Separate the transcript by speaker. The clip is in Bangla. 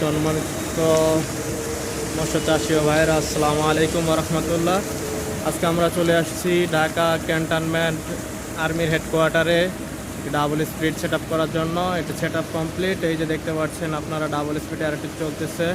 Speaker 1: সম্মানিত মৎস্য চাষী ও ভাইয়েরা, আসসালামু আলাইকুম রহমতুল্লাহ। আজকে আমরা চলে আসছি ঢাকা ক্যান্টনমেন্ট আর্মির হেডকোয়ার্টারে ডাবল স্পিড সেট করার জন্য। এটা সেট আপ কমপ্লিট। এই যে দেখতে পাচ্ছেন, আপনারা ডাবল স্পিড আরেকটি চলতেছে।